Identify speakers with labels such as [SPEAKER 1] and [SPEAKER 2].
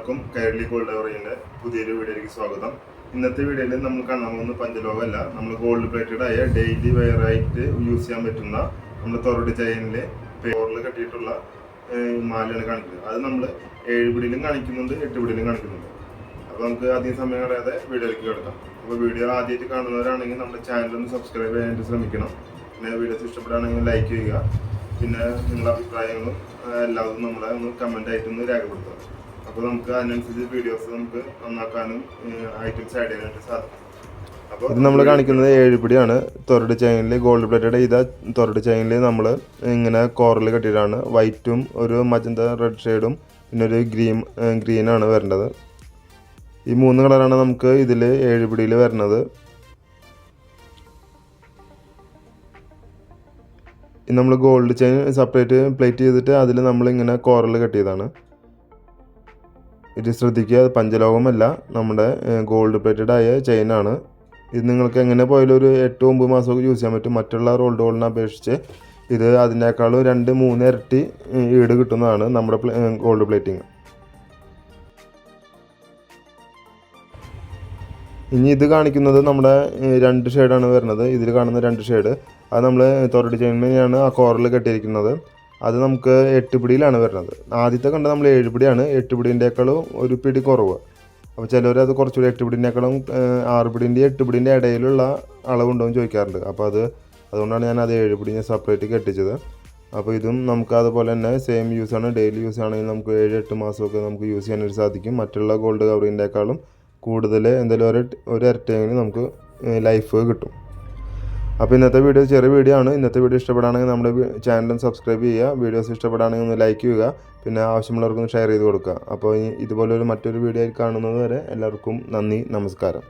[SPEAKER 1] എല്ലാവർക്കും കേരളി gold Oriente പുതിയൊരു വീഡിയോയിലേക്ക് സ്വാഗതം. ഇന്നത്തെ വീഡിയോയിൽ നമ്മൾ കാണാൻ പോകുന്ന പഞ്ചലോകമല്ല. നമ്മൾ ഗോൾഡ് പ്ലേറ്റഡ് ആയ ഡെയിലി വെയറായിട്ട് യൂസ് ചെയ്യാൻ പറ്റുന്ന നമ്മുടെ തൊറട് ഡിസൈനിലെ പേറിൽ കെട്ടിയിട്ടുള്ള മാലയാണ് കാണിക്കുന്നത്. അത് നമ്മൾ ഏഴ് പിടിയിലും കാണിക്കുന്നുണ്ട് എട്ട് പിടിയിലും കാണിക്കുന്നുണ്ട്. അപ്പോൾ നമുക്ക് അധികം സമയം കളയാതെ വീഡിയോയിലേക്ക് കിടക്കാം. അപ്പോൾ വീഡിയോ ആദ്യമായിട്ട് കാണുന്നവരാണെങ്കിൽ നമ്മുടെ ചാനൽ ഒന്ന് സബ്സ്ക്രൈബ് ചെയ്യാനായിട്ട് ശ്രമിക്കണം. പിന്നെ വീഡിയോസ് ഇഷ്ടപ്പെടുകയാണെങ്കിൽ ലൈക്ക് ചെയ്യുക. പിന്നെ നിങ്ങളുടെ അഭിപ്രായങ്ങളും എല്ലാവരും നമ്മളെ ഒന്ന് കമന്റ് ആയിട്ടൊന്ന് രേഖപ്പെടുത്തുക. അപ്പോൾ നമുക്ക് അതിനനുസരിച്ച് വീഡിയോസ് നമുക്ക് നന്നാക്കാനും ഐറ്റംസ് ആഡ് ചെയ്യാനായിട്ട് സാധിക്കും.
[SPEAKER 2] ഇത് നമ്മൾ കാണിക്കുന്നത് ഏഴുപിടിയാണ്. തൊരട് ചെയിനിൽ ഗോൾഡ് പ്ലേറ്റഡ് ചെയ്ത തൊരട് ചെയിനിൽ നമ്മൾ ഇങ്ങനെ കോറൽ കെട്ടിയിട്ടാണ്. വൈറ്റും ഒരു മജന്ത റെഡ് ഷെയ്ഡും പിന്നെ ഒരു ഗ്രീൻ ഗ്രീനാണ് വരേണ്ടത്. ഈ മൂന്ന് കളറാണ് നമുക്ക് ഇതിൽ ഏഴുപിടിയിൽ വരുന്നത് നമ്മൾ ഗോൾഡ് ചെയിൻ സെപ്പറേറ്റ് പ്ലേറ്റ് ചെയ്തിട്ട് അതിൽ നമ്മളിങ്ങനെ കോറൽ കെട്ടിയതാണ്. ഇത് ശ്രദ്ധിക്കുക അത് പഞ്ചലോകമല്ല. നമ്മുടെ ഗോൾഡ് പ്ലേറ്റഡ് ആയ ചെയിനാണ് ഇത് നിങ്ങൾക്ക് എങ്ങനെ പോയാലും ഒരു എട്ട് ഒമ്പത് മാസമൊക്കെ യൂസ് ചെയ്യാൻ പറ്റും. മറ്റുള്ള റോൾഡ് ഗോൾഡിനെ അപേക്ഷിച്ച് ഇത് അതിനേക്കാളും രണ്ട് മൂന്ന് ഇരട്ടി ഈട് കിട്ടുന്നതാണ് നമ്മുടെ ഗോൾഡ് പ്ലേറ്റിംഗ് ഇനി ഇത് കാണിക്കുന്നത് നമ്മുടെ രണ്ട് ഷെയ്ഡാണ് വരുന്നത്. ഇതിൽ കാണുന്ന രണ്ട് ഷെയ്ഡ് അത് നമ്മൾ തൊരടി ചെയിൻമേനെയാണ് ആ കോറിൽ കെട്ടിയിരിക്കുന്നത്. അത് നമുക്ക് എട്ട് പിടിയിലാണ് വരുന്നത്. ആദ്യത്തെ കണ്ട നമ്മൾ ഏഴ് പിടിയാണ്. എട്ട് പിടിന്റെക്കാളും ഒരു പിടി കുറവ്. അപ്പോൾ ചിലവർ അത് കുറച്ചുകൂടി എട്ട് പിടിന്റെക്കാളും ആറ് പിടിന്റെ എട്ട് പിടിന്റെ ഇടയിലുള്ള അളവുണ്ടോ എന്ന് ചോദിക്കാറുണ്ട്. അപ്പോൾ അത് അതുകൊണ്ടാണ് ഞാൻ അത് ഏഴ് പിടി ഞാൻ സെപ്പറേറ്റ് കെട്ടിച്ചത്. അപ്പോൾ ഇതും നമുക്ക് അതുപോലെ തന്നെ സെയിം യൂസ് ആണ്. ഡെയിലി യൂസ് ആണെങ്കിൽ നമുക്ക് ഏഴ് എട്ട് മാസമൊക്കെ നമുക്ക് യൂസ് ചെയ്യാനായിട്ട് സാധിക്കും. മറ്റുള്ള ഗോൾഡ് കവറിന്റെക്കാളും കൂടുതൽ എന്തെങ്കിലും ഒരു ഒരു ഇരട്ടിയെങ്കിലും നമുക്ക് ലൈഫ് കിട്ടും. അപ്പോൾ ഇന്നത്തെ വീഡിയോ ചെറിയ വീഡിയോ ആണ്. ഇന്നത്തെ വീഡിയോ ഇഷ്ടപ്പെടുകയാണെങ്കിൽ നമ്മുടെ ചാനലും സബ്സ്ക്രൈബ് ചെയ്യുക. വീഡിയോസ് ഇഷ്ടപ്പെടുകയാണെങ്കിൽ ഒന്ന് ലൈക്ക് ചെയ്യുക. പിന്നെ ആവശ്യമുള്ളവർക്കൊന്ന് ഷെയർ ചെയ്ത് കൊടുക്കുക. അപ്പോൾ ഇതുപോലൊരു മറ്റൊരു വീഡിയോയിൽ കാണുന്നത് വരെ എല്ലാവർക്കും നന്ദി നമസ്കാരം.